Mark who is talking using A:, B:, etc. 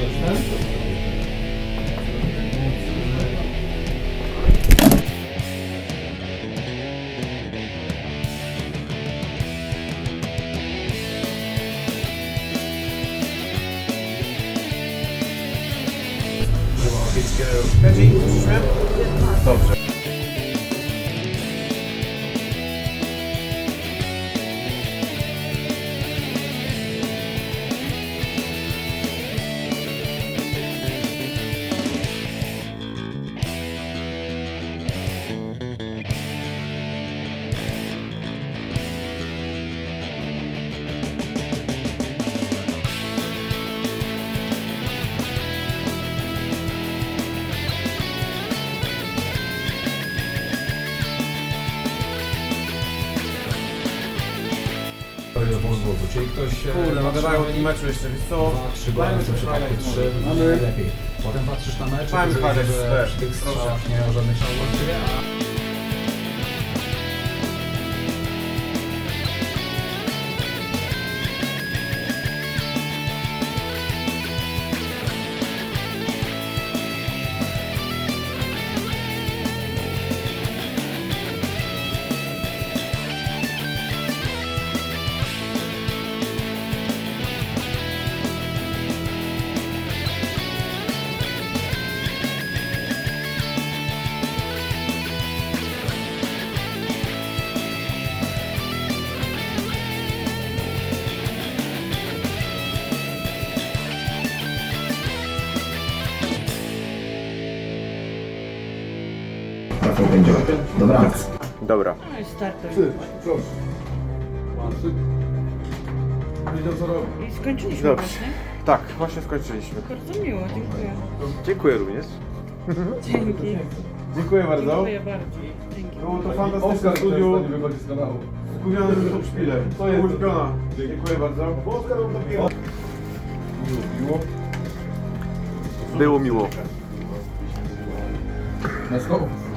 A: Let's go. Veggie, shrimp, lobster.
B: Czyli ktoś... e,
A: Kurde, no gadają o tym meczu jeszcze, wiesz co?
B: Dwa, trzy gole, tym przypadku trzy, najlepiej. Potem patrzysz na mecz,
A: Mamy parę
B: przy tych strzałach nie ma żadnych szałów właściwie, a
C: Dobranoc.
A: Dobra.
D: No i skończyliśmy
A: Dobrze.
D: właśnie.
A: Tak, właśnie skończyliśmy.
D: Bardzo miło, dziękuję.
A: Dziękuję również.
D: Dzięki.
A: Dziękuję bardzo.
D: Dziękuję bardzo. Dzięki.
A: Było to fantastyczne studiu. Skupiony z szpilem. To jest ulubiona. Dziękuję bardzo. Było miło.
B: Let's go.